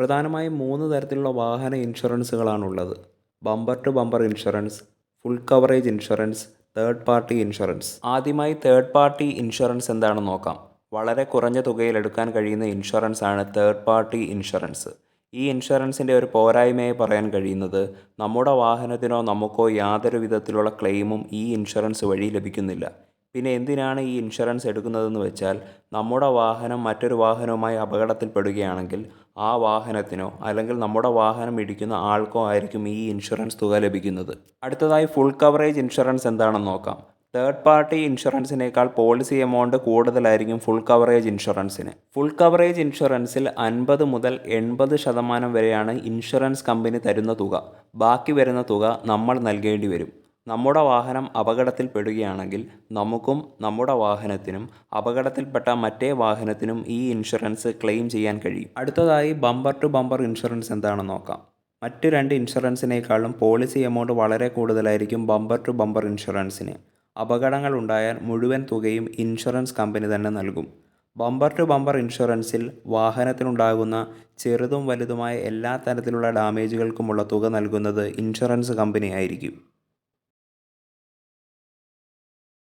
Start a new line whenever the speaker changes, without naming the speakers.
പ്രധാനമായും മൂന്ന് തരത്തിലുള്ള വാഹന ഇൻഷുറൻസുകളാണുള്ളത്. Bumper to bumper insurance full coverage insurance third party insurance. ആദ്യമായി തേർഡ് പാർട്ടി ഇൻഷുറൻസ് എന്താണെന്ന് നോക്കാം. വളരെ കുറഞ്ഞ തുകയിൽ എടുക്കാൻ കഴിയുന്ന ഇൻഷുറൻസ് ആണ് തേർഡ് പാർട്ടി ഇൻഷുറൻസ്. ഈ ഇൻഷുറൻസിന്റെ ഒരു പോരായ്മയെ പറയാൻ കഴിയുന്നത് നമ്മുടെ വാഹനത്തിനോ നമുക്കോ യാതൊരു വിധത്തിലുള്ള ക്ലെയിമും ഈ ഇൻഷുറൻസ് വഴി ലഭിക്കുന്നില്ല. പിന്നെ എന്തിനാണ് ഈ ഇൻഷുറൻസ് എടുക്കുന്നതെന്ന് വെച്ചാൽ നമ്മുടെ വാഹനം മറ്റൊരു വാഹനവുമായി അപകടത്തിൽപ്പെടുകയാണെങ്കിൽ ആ വാഹനത്തിനോ അല്ലെങ്കിൽ നമ്മുടെ വാഹനം ഇടിക്കുന്ന ആൾക്കോ ആയിരിക്കും ഈ ഇൻഷുറൻസ് തുക ലഭിക്കുന്നത്. അടുത്തതായി ഫുൾ കവറേജ് ഇൻഷുറൻസ് എന്താണെന്ന് നോക്കാം. തേർഡ് പാർട്ടി ഇൻഷുറൻസിനേക്കാൾ പോളിസി എമൗണ്ട് കൂടുതലായിരിക്കും ഫുൾ കവറേജ് ഇൻഷുറൻസിന്. ഫുൾ കവറേജ് ഇൻഷുറൻസിൽ അൻപത് മുതൽ എൺപത് ശതമാനം വരെയാണ് ഇൻഷുറൻസ് കമ്പനി തരുന്ന തുക. ബാക്കി വരുന്ന തുക നമ്മൾ നൽകേണ്ടി വരും. നമ്മുടെ വാഹനം അപകടത്തിൽപ്പെടുകയാണെങ്കിൽ നമുക്കും നമ്മുടെ വാഹനത്തിനും അപകടത്തിൽപ്പെട്ട മറ്റേ വാഹനത്തിനും ഈ ഇൻഷുറൻസ് ക്ലെയിം ചെയ്യാൻ കഴിയും. അടുത്തതായി ബമ്പർ ടു ബമ്പർ ഇൻഷുറൻസ് എന്താണെന്ന് നോക്കാം. മറ്റു രണ്ട് ഇൻഷുറൻസിനേക്കാളും പോളിസി എമൗണ്ട് വളരെ കൂടുതലായിരിക്കും ബമ്പർ ടു ബമ്പർ ഇൻഷുറൻസിന്. അപകടങ്ങൾ ഉണ്ടായാൽ മുഴുവൻ തുകയും ഇൻഷുറൻസ് കമ്പനി തന്നെ നൽകും. ബമ്പർ ടു ബമ്പർ ഇൻഷുറൻസിൽ വാഹനത്തിനുണ്ടാകുന്ന ചെറുതും വലുതുമായ എല്ലാ തരത്തിലുള്ള ഡാമേജുകൾക്കുമുള്ള തുക നൽകുന്നത് ഇൻഷുറൻസ് കമ്പനി ആയിരിക്കും.